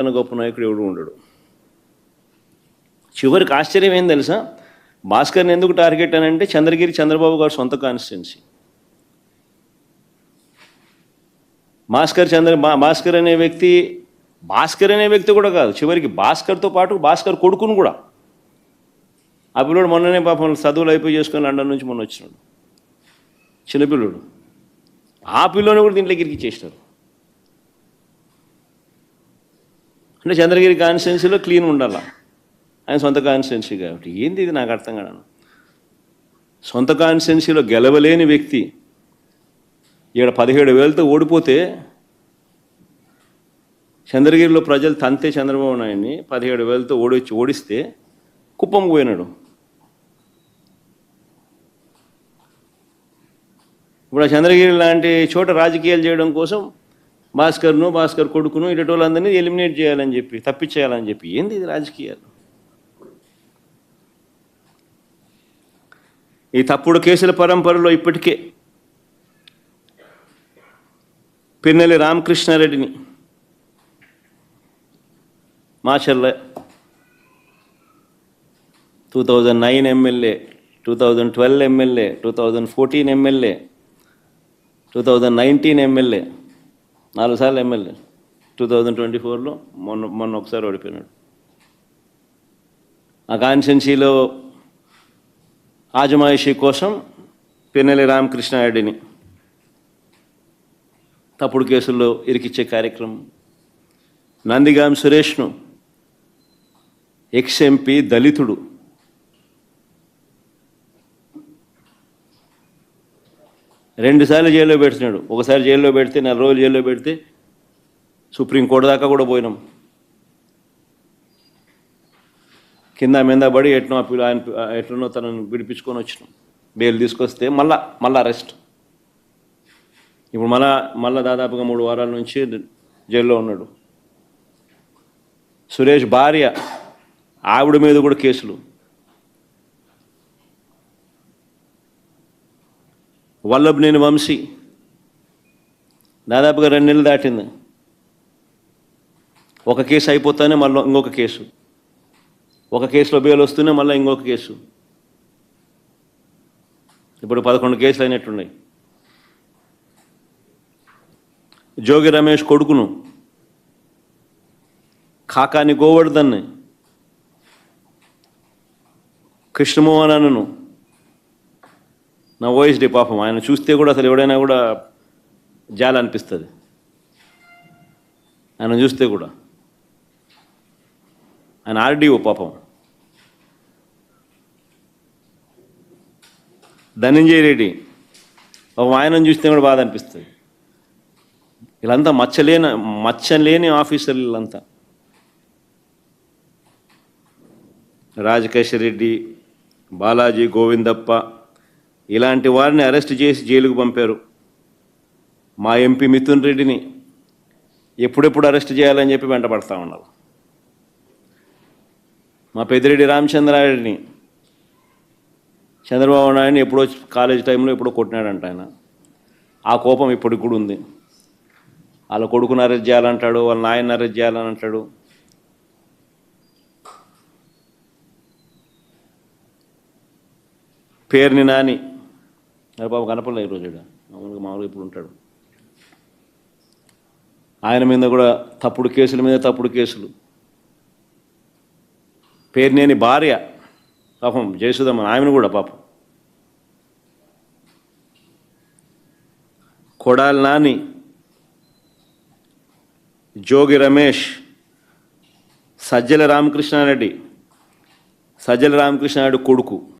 కన్నా గొప్ప నాయకుడు ఎవడు ఉండడు. చివరికి ఆశ్చర్యం ఏం తెలుసా? భాస్కర్ని ఎందుకు టార్గెట్ అని అంటే చంద్రగిరి చంద్రబాబు గారు సొంత కాన్స్టిట్యున్సీ భాస్కర్ చంద్ర భా- భాస్కర్ అనే వ్యక్తి భాస్కర్ అనే వ్యక్తి కూడా కాదు. చివరికి భాస్కర్తో పాటు భాస్కర్ కొడుకును కూడా. ఆ పిల్లోడు మొన్ననే పాపం చదువులు అయిపోయి చేసుకొని లండన్ నుంచి మొన్న వచ్చినాడు. చిన్నపిల్లోడు. ఆ పిల్లోని కూడా దీంట్లోకి ఇరికిచ్చేసినారు అంటే చంద్రగిరి కాన్స్టిట్యున్సీలో క్లీన్ ఉండాల. ఆయన సొంత కాన్స్టిట్యున్సీ కాబట్టి. ఏంది ఇది? నాకు అర్థం కాదు. సొంత కాన్స్టిట్యున్సీలో గెలవలేని వ్యక్తి ఇక్కడ పదిహేడు వేలతో ఓడిపోతే చంద్రగిరిలో ప్రజలు తంతే చంద్రబాబు నాయుడిని పదిహేడు వేలతో ఓడిచ్చి ఓడిస్తే కుప్పం పోయినాడు. ఇప్పుడు చంద్రగిరి లాంటి చోట రాజకీయాలు చేయడం కోసం భాస్కర్ను భాస్కర్ కొడుకును ఇటు వాళ్ళందరినీ ఎలిమినేట్ చేయాలని చెప్పి తప్పించేయాలని చెప్పి. ఏంది ఇది రాజకీయాలు? ఈ తప్పుడు కేసుల పరంపరలో ఇప్పటికే Pinnelli రామకృష్ణారెడ్డిని Macherla two thousand nine MLA two thousand twelve MLA two thousand fourteen MLA two thousand nineteen MLA నాలుగు సార్లు ఎమ్మెల్యే. టూ థౌజండ్ ట్వంటీ ఫోర్లో మొన్న మొన్న ఒకసారి ఓడిపోయినాడు. ఆ కాన్స్టెన్సీలో ఆజమాయిషీ కోసం పిన్నెల్లి రామకృష్ణారెడ్డిని తప్పుడు కేసుల్లో ఇరికిచ్చే కార్యక్రమం. నందిగాం సురేష్ను ఎక్స్ ఎంపీ దళితుడు రెండుసార్లు జైల్లో పెడుతున్నాడు ఒకసారి జైల్లో పెడితే నెల రోజులు జైల్లో పెడితే సుప్రీంకోర్టు దాకా కూడా పోయినాం. కింద మీద పడి ఎట్నో పిల్ల- ఆయన ఎట్లనో తనను విడిపించుకొని వచ్చినాం. బెయిల్ తీసుకొస్తే మళ్ళా మళ్ళీ అరెస్ట్. ఇప్పుడు మళ్ళా మళ్ళా దాదాపుగా మూడు వారాల నుంచి జైల్లో ఉన్నాడు. సురేష్ భార్య ఆవిడ మీద కూడా కేసులు. వల్లభనేని వంశీ. దాదాపుగా రెండు నెలలు దాటింది. ఒక కేసు అయిపోతానే మళ్ళీ ఇంకొక కేసు. ఒక కేసులో బెయిల్ వస్తూనే మళ్ళీ ఇంకొక కేసు. ఇప్పుడు పదకొండు కేసులు అయినట్టున్నాయి. జోగి రమేష్ కొడుకును. కాకాని గోవర్ధన్ని. కృష్ణమోహనను నా ఓఎస్డి పాపం. ఆయన చూస్తే కూడా అసలు ఎవడైనా కూడా జాల అనిపిస్తుంది ఆయన చూస్తే కూడా. ఆయన ఆర్డీఓ పాపం. ధనంజయ రెడ్డి. పాపం ఆయనను చూస్తే కూడా బాధ అనిపిస్తుంది. వీళ్ళంతా మచ్చలేని మచ్చలేని ఆఫీసర్లు వీళ్ళంతా. రాజకేశ్వర రెడ్డి బాలాజీ గోవిందప్ప ఇలాంటి వారిని అరెస్ట్ చేసి జైలుకు పంపారు. మా ఎంపీ మిథున్ రెడ్డిని ఎప్పుడెప్పుడు అరెస్ట్ చేయాలని చెప్పి వెంటపడతా ఉన్నారు. మా పెద్దిరెడ్డి రామచంద్రారెడ్డిని చంద్రబాబు నాయుడిని ఎప్పుడో కాలేజ్ టైంలో ఎప్పుడో కొట్టినాడంట ఆయన. ఆ కోపం ఇప్పటికి కూడా ఉంది. వాళ్ళ కొడుకుని అరెస్ట్ చేయాలంటాడు వాళ్ళ నాయన్ని అరెస్ట్ చేయాలని అంటాడు పేరుని నాని అరే బాబు కనపడలే ఈరోజు మామూలుగా మామూలుగా ఇప్పుడు ఉంటాడు. ఆయన మీద కూడా తప్పుడు కేసుల మీద తప్పుడు కేసులు. పేరునేని భార్య పాపం జయసుధమ్మ ఆమెను కూడా పాపం. కొడాల్ నాని జోగి రమేష్ సజ్జల రామకృష్ణారెడ్డి సజ్జల రామకృష్ణారెడ్డి కొడుకు.